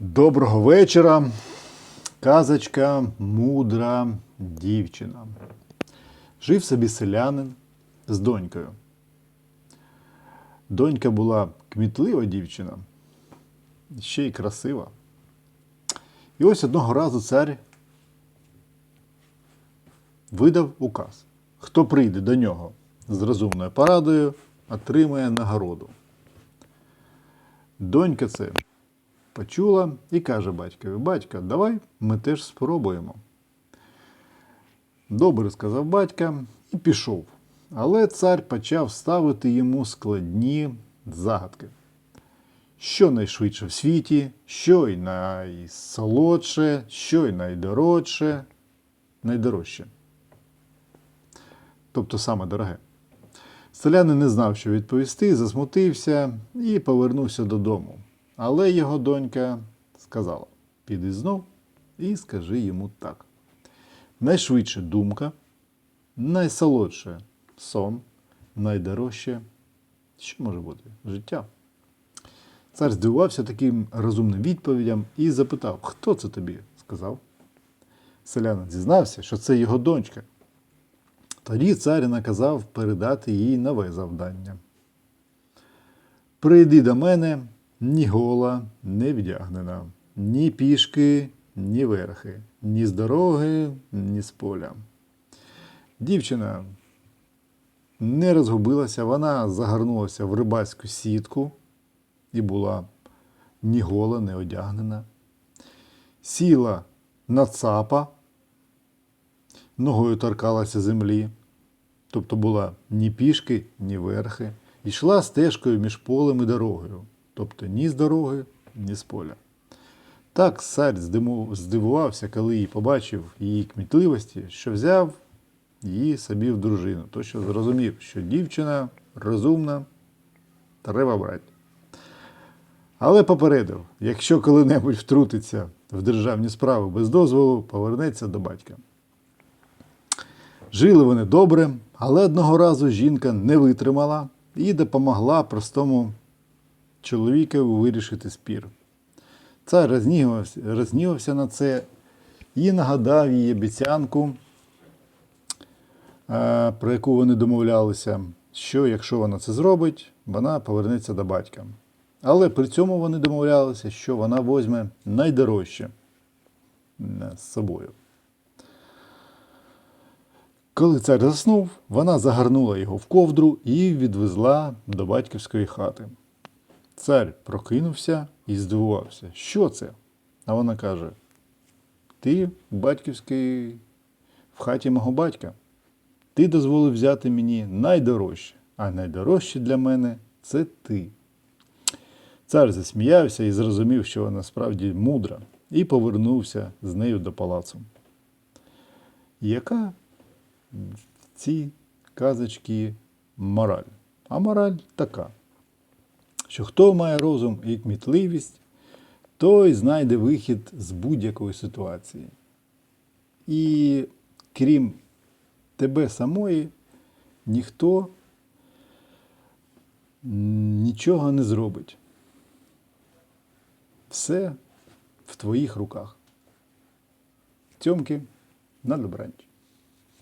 Доброго вечора. Казочка мудра дівчина. Жив собі селянин з донькою. Донька була кмітлива дівчина, ще й красива. І ось одного разу цар видав указ. Хто прийде до нього з розумною порадою, отримає нагороду. Донька це почула і каже батькові: Батька, давай ми теж спробуємо. Добре, сказав батька і пішов. Але цар почав ставити йому складні загадки. Що найшвидше в світі, що й найсолодше, що й найдорожче, найдорожче. Тобто саме дороге. Селянин не знав, що відповісти, засмутився і повернувся додому. Але його донька сказала: піди знов і скажи йому так. Найшвидше думка, найсолодше сон, найдорожче, що може бути? Життя. Цар здивувався таким розумним відповідям і запитав, хто це тобі сказав. Селянин зізнався, що це його донька. Тоді цар наказав передати їй нове завдання. Прийди до мене ні гола, не вдягнена, ні пішки, ні верхи, ні з дороги, ні з поля. Дівчина не розгубилася, вона загорнулася в рибацьку сітку і була ні гола, не одягнена. Сіла на цапа, ногою торкалася землі, тобто була ні пішки, ні верхи, йшла стежкою між полем і дорогою, тобто ні з дороги, ні з поля. Так цар здивувався, коли її побачив її кмітливості, що взяв її собі в дружину, то що зрозумів, що дівчина розумна, треба брати. Але попередив, якщо коли-небудь втрутиться в державні справи без дозволу, повернеться до батька. Жили вони добре, але одного разу жінка не витримала і допомогла простому чоловікові вирішити спір. Цар рознігався, рознігався на це і нагадав їй обіцянку, е, про яку вони домовлялися, що якщо вона це зробить, вона повернеться до батька. Але при цьому вони домовлялися, що вона возьме найдорожче е, з собою. Коли цар заснув, вона загорнула його в ковдру і відвезла до батьківської хати. Цар прокинувся і здивувався, що це? А вона каже: Ти батьківський в хаті мого батька. Ти дозволив взяти мені найдорожче, а найдорожче для мене це ти. Цар засміявся і зрозумів, що вона справді мудра, і повернувся з нею до палацу. Яка в цій казочці мораль? А мораль така, що хто має розум і кмітливість, той знайде вихід з будь-якої ситуації. І крім тебе самої, ніхто нічого не зробить. Все в твоїх руках. Тьомки на добраніч.